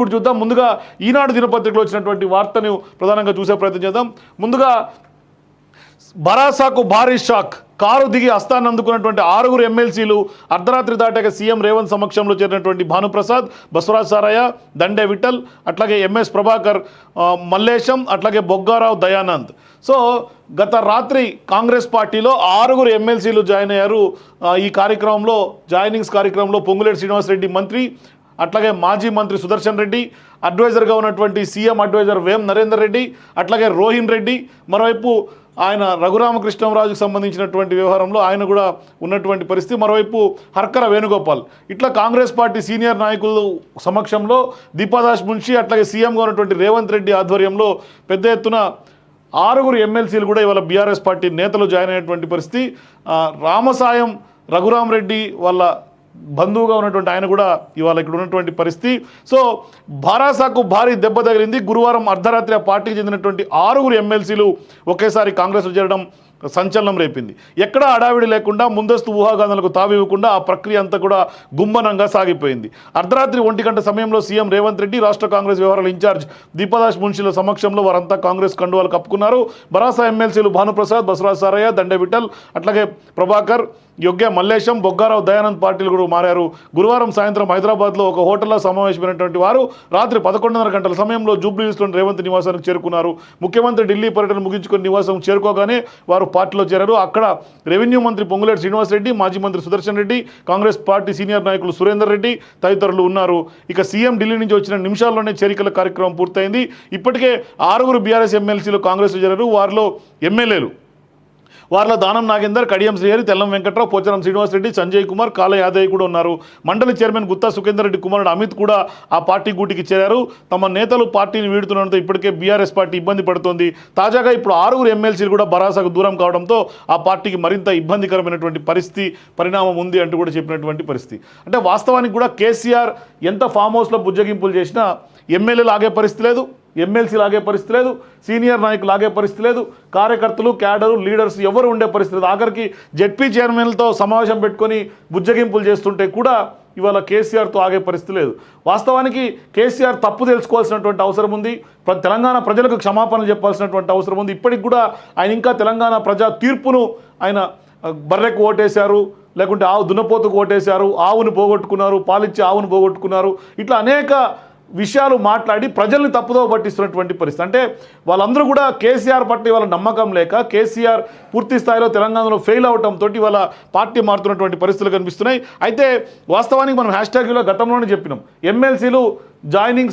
ఇప్పుడు చూద్దాం. ముందుగా ఈనాడు దినపత్రికలో వచ్చినటువంటి వార్తను ప్రధానంగా చూసే ప్రయత్నం చేద్దాం. ముందుగా బరాసాకు భారీ షాక్. కారు దిగి అస్తాన్ని అందుకున్నటువంటి ఆరుగురు ఎమ్మెల్సీలు అర్ధరాత్రి దాటాక సీఎం రేవంత్ సమక్షంలో చేరినటువంటి భానుప్రసాద్ బసవరాజ్ సారయ్య దండే విఠల్ అట్లాగే ఎంఎస్ ప్రభాకర్ మల్లేశం అట్లాగే బొగ్గారావు దయానంద్. సో గత రాత్రి కాంగ్రెస్ పార్టీలో ఆరుగురు ఎమ్మెల్సీలు జాయిన్ అయ్యారు. ఈ కార్యక్రమంలో జాయినింగ్స్ కార్యక్రమంలో పొంగులేటి శ్రీనివాసరెడ్డి మంత్రి అట్లాగే మాజీ మంత్రి సుదర్శన్ రెడ్డి అడ్వైజర్గా ఉన్నటువంటి సీఎం అడ్వైజర్ వేం నరేందర్ రెడ్డి అట్లాగే రోహిన్ రెడ్డి మరోవైపు ఆయన రఘురామకృష్ణరాజుకు సంబంధించినటువంటి వ్యవహారంలో ఆయన కూడా ఉన్నటువంటి పరిస్థితి మరోవైపు హర్కర వేణుగోపాల్. ఇట్లా కాంగ్రెస్ పార్టీ సీనియర్ నాయకులు సమక్షంలో దీపాదాస్ మున్షి అట్లాగే సీఎంగా ఉన్నటువంటి రేవంత్ రెడ్డి ఆధ్వర్యంలో పెద్ద ఎత్తున ఆరుగురు ఎమ్మెల్సీలు కూడా ఇవాళ బీఆర్ఎస్ పార్టీ నేతలు జాయిన్ అయినటువంటి పరిస్థితి. రామసాయం రఘురామరెడ్డి వాళ్ళ బంధువుగా ఉన్నటువంటి ఆయన కూడా ఇవాళ ఇక్కడ ఉన్నటువంటి పరిస్థితి. సో భారాసాకు భారీ దెబ్బ తగిలింది. గురువారం అర్ధరాత్రి ఆ పార్టీకి చెందినటువంటి ఆరుగురు ఎమ్మెల్సీలు ఒకేసారి కాంగ్రెస్లో చేరడం సంచలనం రేపింది. ఎక్కడా అడావిడి లేకుండా ముందస్తు ఊహాగానాలకు తావివ్వకుండా ఆ ప్రక్రియ అంతా కూడా గుమ్మనంగా సాగిపోయింది. అర్ధరాత్రి ఒంటి గంట సమయంలో సీఎం రేవంత్ రెడ్డి రాష్ట్ర కాంగ్రెస్ వ్యవహారాల ఇన్ఛార్జ్ దీపదాస్ మున్షిల సమక్షంలో వారంతా కాంగ్రెస్ కండువాలు కప్పుకున్నారు. బరాసా ఎమ్మెల్సీలు భానుప్రసాద్ బసవరాజ్ సారయ్య దండే అట్లాగే ప్రభాకర్ యొగ్గ మల్లేశం బొగ్గారావు దయానంద్ పార్టీలు కూడా మారారు. గురువారం సాయంత్రం హైదరాబాద్లో ఒక హోటల్లో సమావేశమైనటువంటి వారు రాత్రి పదకొండున్నర గంటల సమయంలో జూబ్లీహిల్స్లోని రేవంత్ నివాసానికి చేరుకున్నారు. ముఖ్యమంత్రి ఢిల్లీ పర్యటన ముగించుకుని నివాసం చేరుకోగానే వారు పార్టీలో చేరారు. అక్కడ రెవెన్యూ మంత్రి పొంగులేటి శ్రీనివాసరెడ్డి మాజీ మంత్రి సుదర్శన్ రెడ్డి కాంగ్రెస్ పార్టీ సీనియర్ నాయకులు సురేందర్ రెడ్డి తదితరులు ఉన్నారు. ఇక సీఎం ఢిల్లీ నుంచి వచ్చిన నిమిషాల్లోనే చేరికల కార్యక్రమం పూర్తయింది. ఇప్పటికే ఆరుగురు బీఆర్ఎస్ ఎమ్మెల్సీలు కాంగ్రెస్లో చేరారు. వారిలో ఎమ్మెల్యేలు వారిలో దానం నాగేందర్ కడియం శ్రీహరి తెల్లం వెంకట్రావు పోచారం శ్రీనివాసరెడ్డి సంజయ్ కుమార్ కాల యాదయ్య కూడా ఉన్నారు. మండలి చైర్మన్ గుత్తా సుఖేందర్ రెడ్డి కుమారుడు అమిత్ కూడా ఆ పార్టీ గూటికి చేరారు. తమ నేతలు పార్టీని వీడుతున్నందుకు ఇప్పటికే బీఆర్ఎస్ పార్టీ ఇబ్బంది పడుతోంది. తాజాగా ఇప్పుడు ఆరుగురు ఎమ్మెల్సీలు కూడా భరాసాకు దూరం కావడంతో ఆ పార్టీకి మరింత ఇబ్బందికరమైనటువంటి పరిస్థితి పరిణామం ఉంది అంటూ కూడా చెప్పినటువంటి పరిస్థితి. అంటే వాస్తవానికి కూడా కేసీఆర్ ఎంత ఫామ్ హౌస్లో బుజ్జగింపులు చేసినా ఎమ్మెల్యేలు ఆగే పరిస్థితి లేదు. ఎమ్మెల్సీ లాగే పరిస్థితి లేదు సీనియర్ నాయకులు లాగే పరిస్థితి లేదు కార్యకర్తలు క్యాడరు లీడర్స్ ఎవరు ఉండే పరిస్థితి లేదు. ఆఖరికి జెడ్పీ చైర్మన్లతో సమావేశం పెట్టుకొని బుజ్జగింపులు చేస్తుంటే కూడా ఇవాళ కేసీఆర్తో ఆగే పరిస్థితి లేదు. వాస్తవానికి కేసీఆర్ తప్పు తెలుసుకోవాల్సినటువంటి అవసరం ఉంది. తెలంగాణ ప్రజలకు క్షమాపణ చెప్పాల్సినటువంటి అవసరం ఉంది. ఇప్పటికి కూడా ఆయన ఇంకా తెలంగాణ ప్రజా తీర్పును ఆయన బర్రెకు ఓటేశారు లేకుంటే ఆవు దున్నపోతుకు ఓటేశారు ఆవును పోగొట్టుకున్నారు పాలిచ్చి ఆవును పోగొట్టుకున్నారు. ఇట్లా అనేక విషయాలు మాట్లాడి ప్రజల్ని తప్పుదో పట్టిస్తున్నటువంటి పరిస్థితి. అంటే వాళ్ళందరూ కూడా కేసీఆర్ పట్ల వాళ్ళ నమ్మకం లేక కేసీఆర్ పూర్తి స్థాయిలో తెలంగాణలో ఫెయిల్ అవటంతో వాళ్ళ పార్టీ మారుతున్నటువంటి పరిస్థితులు కనిపిస్తున్నాయి. అయితే వాస్తవానికి మనం హ్యాష్ ట్యాగ్లో గతంలోనే చెప్పినాం. ఎమ్మెల్సీలు జాయినింగ్స్